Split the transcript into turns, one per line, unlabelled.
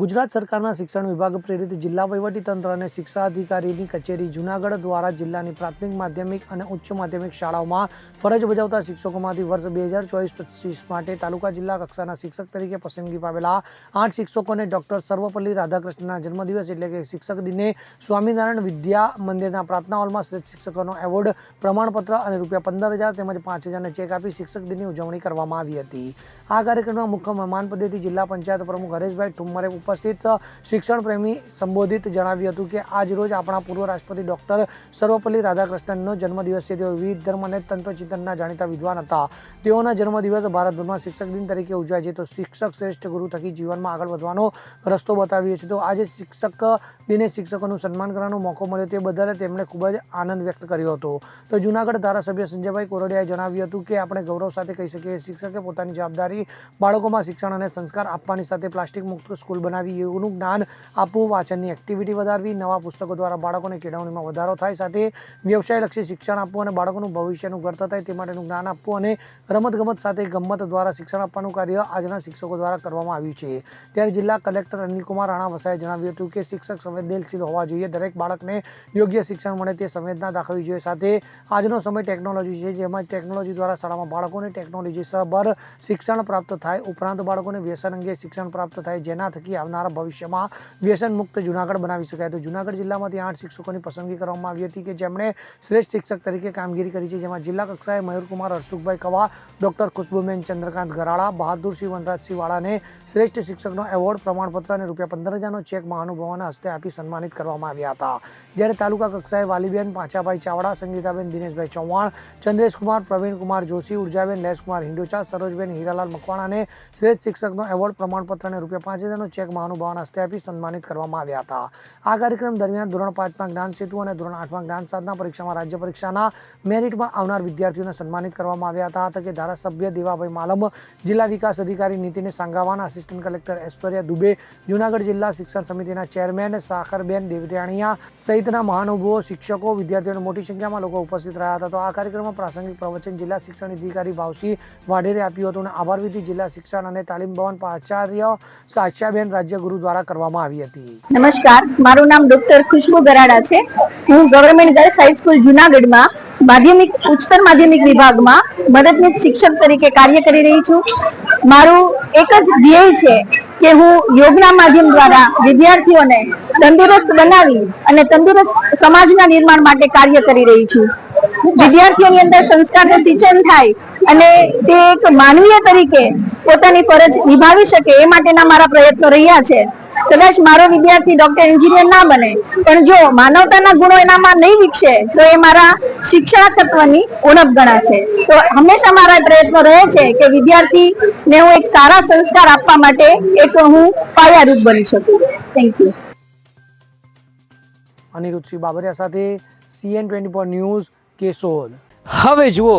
ગુજરાત સરકારના શિક્ષણ વિભાગ પ્રેરિત જિલ્લા વહીવટીતંત્ર અને શિક્ષા અધિકારીની કચેરી જૂનાગઢ દ્વારા જિલ્લાની પ્રાથમિક, માધ્યમિક અને ઉચ્ચ માધ્યમિક શાળાઓમાં ફરજ બજાવતા શિક્ષકોમાંથી વર્ષ બે હજાર ચોવીસ પચીસ માટે તાલુકા જિલ્લા કક્ષાના શિક્ષક તરીકે પસંદગી પામેલા આઠ શિક્ષકોને ડોક્ટર સર્વપલ્લી રાધાકૃષ્ણના જન્મદિવસ એટલે કે શિક્ષક દિને સ્વામિનારાયણ વિદ્યા મંદિરના પ્રાર્થના હોલમાં શ્રેષ્ઠ શિક્ષકોનો એવોર્ડ, પ્રમાણપત્ર અને રૂપિયા પંદર હજાર તેમજ પાંચ હજારને ચેક આપી શિક્ષક દિનની ઉજવણી કરવામાં આવી હતી. આ કાર્યક્રમમાં મુખ્ય મહેમાન પદેથી જિલ્લા પંચાયત પ્રમુખ હરેશભાઈ ઠુમ્મરે ઉપસ્થિત શિક્ષણ પ્રેમી સંબોધિત જણાવ્યું હતું કે આજ રોજ આપણા પૂર્વ રાષ્ટ્રપતિ ડૉક્ટર સર્વપલ્લી રાધાકૃષ્ણનનો જન્મદિવસ છે. તેઓ વિવિધ ધર્મ અને તંત્રચિંતનના જાણીતા વિદ્વાન હતા. તેઓના જન્મદિવસ ભારતભરમાં શિક્ષક દિન તરીકે ઉજવાય છે. તો શિક્ષક શ્રેષ્ઠ ગુરુ થકી જીવનમાં આગળ વધવાનો રસ્તો બતાવ્યો છે તો આજે શિક્ષક દિને શિક્ષકોનું સન્માન કરવાનો મોકો મળ્યો. તે બદલ તેમણે ખૂબ જ આનંદ વ્યક્ત કર્યો હતો. તો જૂનાગઢ ધારાસભ્ય સંજયભાઈ કોરડિયાએ જણાવ્યું હતું કે આપણે ગૌરવ સાથે કહી શકીએ, શિક્ષકે પોતાની જવાબદારી બાળકોમાં શિક્ષણ અને સંસ્કાર આપવાની સાથે પ્લાસ્ટિક મુક્ત સ્કૂલ બનાવી યોગનું જ્ઞાન આપવું, વાંચનની એક્ટિવિટી વધારવી, નવા પુસ્તકો દ્વારા બાળકોને કેળવણીમાં વધારો થાય, સાથે વ્યવસાયલક્ષી શિક્ષણ આપવું અને બાળકોનું ભવિષ્યનું ઘડતર થાય તે માટેનું જ્ઞાન આપવું અને રમતગમત સાથે ગમત દ્વારા શિક્ષણ આપવાનું કાર્ય આજના શિક્ષકો દ્વારા કરવામાં આવ્યું છે. ત્યારે જિલ્લા કલેક્ટર અનિલકુમાર રાણા વસાએ જણાવ્યું હતું કે શિક્ષક સંવેદનશીલ હોવા જોઈએ, દરેક બાળકને યોગ્ય શિક્ષણ મળે તે સંવેદના દાખવવી જોઈએ. સાથે આજનો સમય ટેકનોલોજી છે, જેમાં ટેકનોલોજી દ્વારા શાળામાં બાળકોને ટેકનોલોજી સભર શિક્ષણ પ્રાપ્ત થાય, ઉપરાંત બાળકોને વ્યસન અંગે શિક્ષણ પ્રાપ્ત થાય, જેના થકી આવનારા ભવિષ્યમાં વ્યસન મુક્ત જુનાગઢ બનાવી શકાય. તો જુનાગઢ જિલ્લામાંથી આઠ શિક્ષકોની પસંદગી કરવામાં આવી હતી કે જેમણે શ્રેષ્ઠ શિક્ષક તરીકે કામગીરી કરી છે. જેમાં જિલ્લા કક્ષાએ મયુરકુમાર, હર્ષુખભાઈ કવા, ડોક્ટર ખુશ્બુબેન ચંદ્રકાંત ગરાળા બહાદુરસિંહ વનરાજસિંહ વાળાને શ્રેષ્ઠ શિક્ષકનો એવોર્ડ, પ્રમાણપત્ર અને રૂપિયા પંદર હજારનો ચેક મહાનુભાવોના હસ્તે આપી સન્માનિત કરવામાં આવ્યા હતા. જ્યારે તાલુકા કક્ષાએ વાલીબેન, પાંચાભાઈ ચાવડા, સંગીતાબેન, દિનેશભાઈ ચૌહાણ, ચંદ્રેશકુમાર, પ્રવીણકુમાર જોશી, ઉર્જાબેન, લેશકુમાર હિંડોચા, સરોજબેન હીરાલાલ મકવાણાને શ્રેષ્ઠ શિક્ષકનો એવોર્ડ, પ્રમાણપત્ર અને રૂપિયા પાંચ હજારનો ચેક મહાનુભાવોના હસ્તે આપી સન્માનિત કરવામાં આવ્યા હતા. આ કાર્યક્રમ દરમિયાન ધોરણ પાંચમાં જ્ઞાન સેતુ અને ધોરણ આઠમાં જ્ઞાન સાધના પરીક્ષામાં રાજ્ય પરીક્ષાના મેરિટમાં આવનાર વિદ્યાર્થીઓને સન્માનિત કરવામાં આવ્યા હતા તકે ધારાસભ્ય દેવાભાઈ માલમ, જિલ્લા વિકાસ અધિકારી નીતિને સાંગાવાના આસિસ્ટન્ટ કલેક્ટર ઐશ્વર્યા દુબે, જૂનાગઢ જિલ્લા શિક્ષણ સમિતિના ચેરમેન સાખરબેન દેવરાણીયા સહિતના મહાનુભવો, શિક્ષકો, વિદ્યાર્થીઓને મોટી સંખ્યામાં લોકો ઉપસ્થિત રહ્યા હતા. તો આ કાર્યક્રમમાં પ્રાસંગિક પ્રવચન જિલ્લા શિક્ષણ અધિકારી ભાવસિંહ વાઢેરે આપ્યું હતું અને આભાર વિધિ જિલ્લા શિક્ષણ અને તાલીમ ભવન આચાર્ય સાચ્યાબેન રાજ્યગુરુ દ્વારા કરવામાં આવી હતી.
નમસ્કાર, મારું નામ ડોક્ટર ખુશ્બુ ગરાડા છે. હું ગવર્મેન્ટ ગર્લ્સ હાઈસ્કૂલ જુનાગઢમાં માધ્યમિક, ઉચ્ચતર માધ્યમિક વિભાગમાં મદદનીશ શિક્ષક તરીકે કાર્ય કરી રહી છું. મારું એક જ ધ્યેય છે કે હું યોગના માધ્યમ દ્વારા વિદ્યાર્થીઓને તંદુરસ્ત બનાવી અને તંદુરસ્ત સમાજના નિર્માણ માટે કાર્ય કરી રહી છું. વિદ્યાર્થીઓની અંદર સંસ્કારનું સિંચન થાય અને તે એક માનવીય તરીકે પોતાની ફરજ નિભાવી શકે એ માટેના મારા પ્રયત્નો રહ્યા છે. કદાચ મારો વિદ્યાર્થી ડોક્ટર એન્જિનિયર ના બને પણ જો માનવતાના ગુણો એનામાં નહીં વિકસે તો એ મારા શિક્ષણ તત્વની ઉણપ ગણાશે. તો હંમેશા મારા પ્રયત્નો રહે છે કે વિદ્યાર્થીને હું એક સારા સંસ્કાર આપવા માટે એક હું પાયારૂપ બની શકું. થેન્ક યુ
અનિરુદ્ધસિંહ બાબરિયા સાથે CN twenty four news Keshod.
હવે જુઓ